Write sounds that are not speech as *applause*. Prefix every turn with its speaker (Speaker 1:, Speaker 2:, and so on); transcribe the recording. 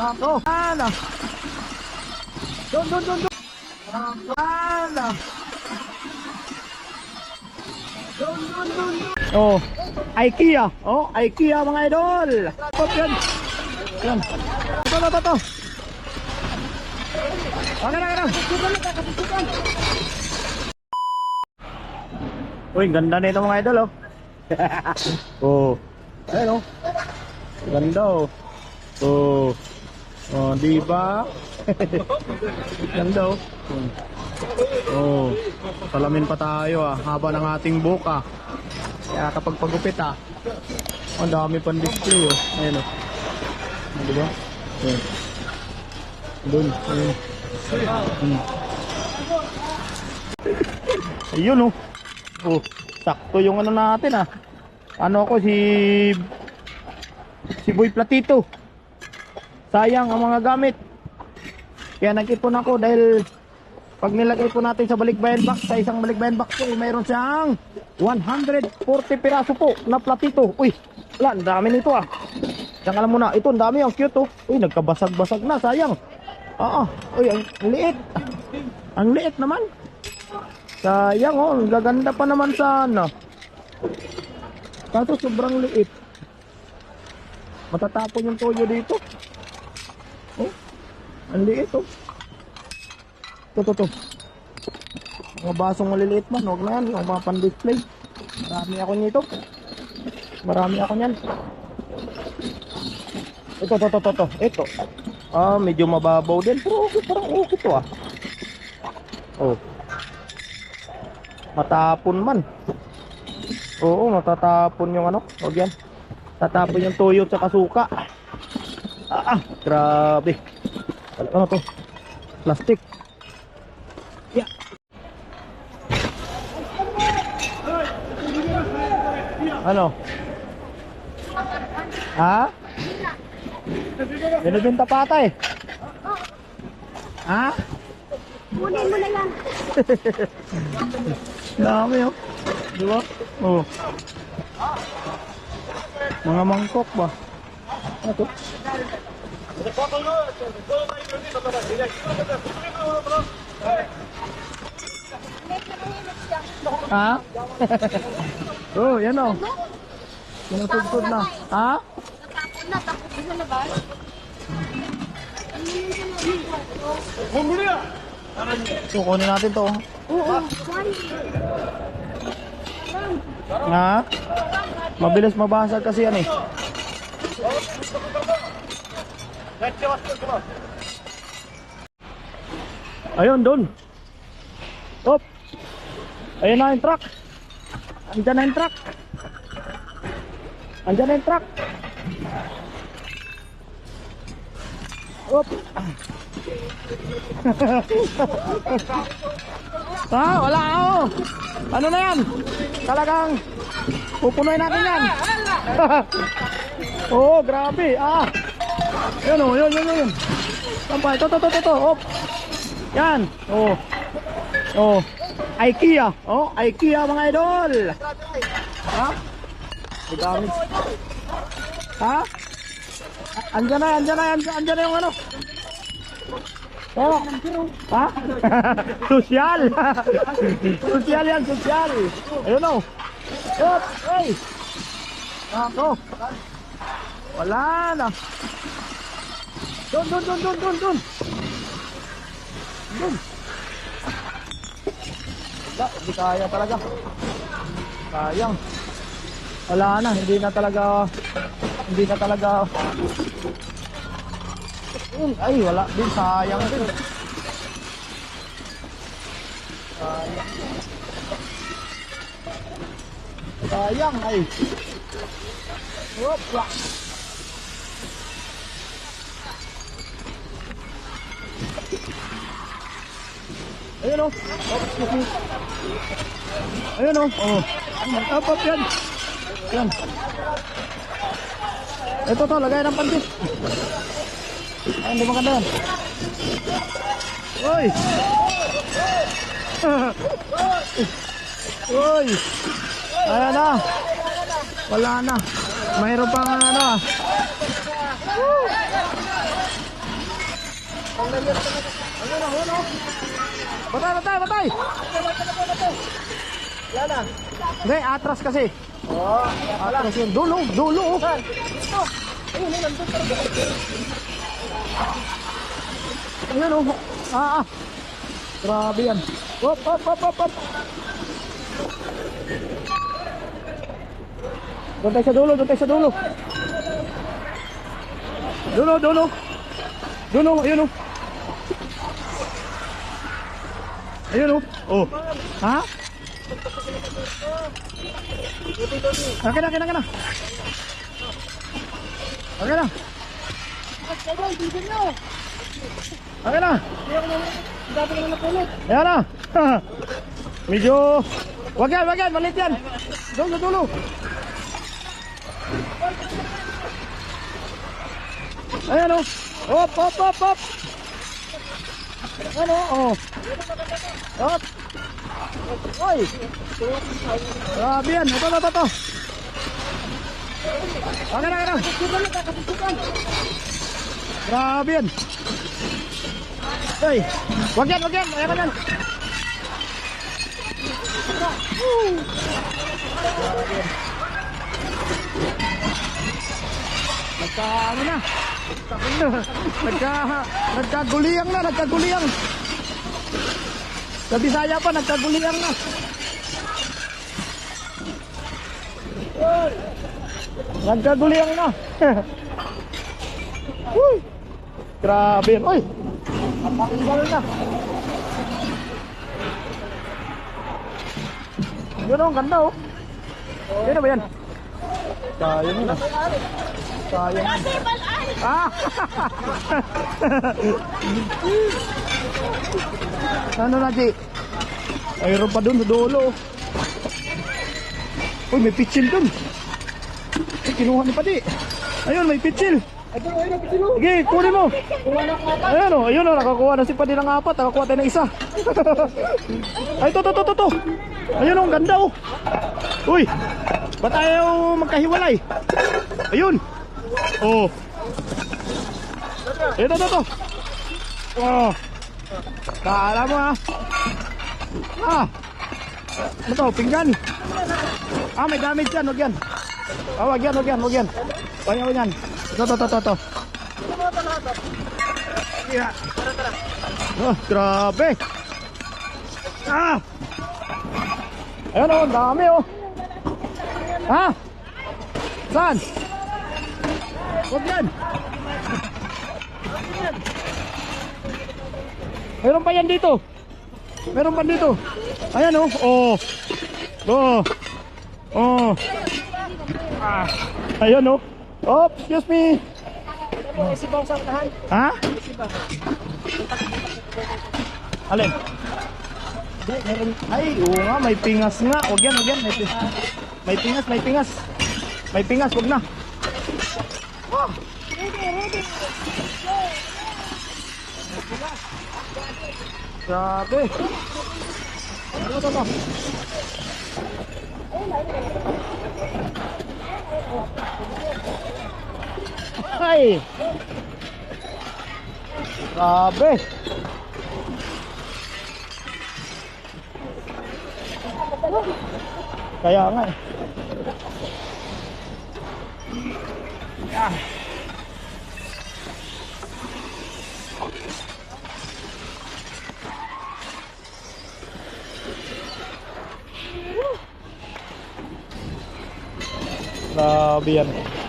Speaker 1: Ako. Ano? Doon, doon, doon, doon. Ano? Doon, doon, doon. Oh, IKEA. Oh, IKEA mga idol. Pop yan. Yan. Ito, ito, ito. Okay na, na. Uy, ganda nito mga idol, oh. *laughs* oh. Ayun, oh. Ganda, oh. Oh. Oh, di ba? Oh. Hmm. Oh. Salamin pa tayo, ah. Haba ng ating buhok, ah. Kaya kapag pagupit, ah. Ang dami pang display, oh. Ayun, oh. Di ba? Ayun. Doon. Ayun. Hmm. Ayun, oh. Oh, sakto yung ano natin ah. Ano ako si si Boy Platito. Sayang ang mga gamit. Kaya nag-ipon ako dahil pag nilagay po natin sa balikbayan box, sa isang balikbayan box po, eh, mayroon siyang 140 piraso po na platito. Uy, wala, ang dami nito ah. Diyan ka lang muna. Ito, ang dami, ang cute oh. Uy, nagkabasag-basag na, sayang. Oo, uy, ang liit. Ang liit naman. Sayang oh, gaganda pa naman sana. Kaso sobrang liit. Matatapon yung toyo dito. Oh, ang liit oh. Ito, ito, ito. Mga basong maliliit man, huwag na yan. Yung mga pan-display. Marami ako nito. Marami ako niyan. Ito, ito, ito, ito, ito. Ah, medyo mababaw din. Pero okay, parang okay to ah. Oh. Matapon man. Oo, matatapon yung ano. Huwag yan. Tatapon yung tuyo at suka. Ah, ah, grabe. Ano, to? Plastic. Yeah. Ano? Ha? Binibinta pa ata eh. Ha?
Speaker 2: Kunin mo na yan. *laughs*
Speaker 1: Dami oh. Di ba? Oh. Mga mangkok ba? Ano to? Ha? *laughs* oh, yan oh. Sinusugtod na. Ha?
Speaker 2: Natapon na, tapos na ba?
Speaker 1: So, kunin natin to.
Speaker 2: Oo.
Speaker 1: Ha? Mabilis mabasag kasi yan eh. Ayun, doon. Op. Ayun na yung truck. Andyan na yung truck. Andyan na yung truck. Op. Ha? *laughs* Wala ako. Ano na yan? Talagang pupunoy natin yan. *laughs* Oh, grabe. Ah. Yan oh, yun, yun, yun. Sampay, to, to, to, to, to. Op. Yan. Oh. Oh. IKEA. Oh, IKEA mga idol. Ha? May gamit. Ha? Andiyan na, andiyan na, andiyan, na yung ano. Oh. Ha? *laughs* sosyal. *laughs* sosyal yan, sosyal. Ayun o. Hop, hey. Ako. Wala na. Doon, doon, doon, doon, doon, doon. Doon. Wala, hindi kaya talaga. Sayang. Wala na, hindi na talaga, hindi na talaga ay wala din sayang din sayang sayang ay Hopla. Ayun o. Ayun o. Oh. Up, up yan. Yan. Ito to, lagay ng pantit. Ay, hindi maganda yan. Uy! Uy! Ayan na. Wala na. Mayroon pang ano ah. Ayun, ayun, oh. Batay, batay, batay!
Speaker 3: Wala na.
Speaker 1: Hindi, atras kasi.
Speaker 3: Oo.
Speaker 1: Atras yun. Dulo, dulo. oh.
Speaker 3: Ito. Ayun, yun, nandun talaga.
Speaker 1: Ayun, oh. Ah, ah. Grabe yan. Hop, hop, hop, hop, hop. Doon tayo sa dulo, doon tayo sa dulo. Dulo, dulo. Dulo, ayun, oh. Ayun, oh. Oh. Ha? Akin akin akin na. Akin na. Akin na. Ayan na. *laughs* Medyo... Wag yan, wag yan. Malit yan. Dulo, dulo. Ayan o. Hop, hop, hop, hop. Ano? Oh. Hop. Oy. Grabe yan. Ito, ito, ito, na, akin na. Grabe yan. Ay, wag yan, wag yan. Ayan yan. Nagka, ano na? Nagka, nagkaguliyang na, nagkaguliyang. Sa Bisaya pa, nagkaguliyang na. Nagkaguliyang na. Uy, grabe yan. Uy, Napakinggan na. Yun oh, ang ganda oh. Yun na ba yan? Yun ah. Sayang.
Speaker 2: Kasi balay!
Speaker 1: Ah! ano na, Ji? Mayroon pa dun sa dulo. oh. Uy, may pitsil dun. Ay, kinuha ni Pati. Ayun, may pitsil.
Speaker 3: Ayun, ang sino?
Speaker 1: Sige, kunin mo.
Speaker 3: Na.
Speaker 1: Ayun o, ayun o, nakakuha na si Padi ng apat, nakakuha tayo ng isa. *laughs* Ay, to, to, to, to, to. Ayun o, ang ganda o. Uy, ba't ayaw magkahiwalay? Ayun. Oh. Ito, to, to. Oh. Kala mo ha. Ah. Ano to, pinggan. Ah, may damage yan, huwag yan. Ah, wag yan, wag yan, wag yan. Wag yan, wag yan. Ito, to, to, to, to. Oh, grabe. Ah! Ayun oh, ang dami oh. Ha? Saan? Huwag yan. Meron pa yan dito. Meron pa dito. Ayan oh. Oh. Oh. Oh. Ah. Ayan oh. Oh, excuse me. Ha? Alin? Ay, oo nga, may pingas nga. Huwag yan, huwag yan. May, pi- may pingas, may pingas. May pingas, huwag na. Ah. Grabe. Ano to to? Ay! Grabe. Kaya nga eh. Ah. Grabe yan.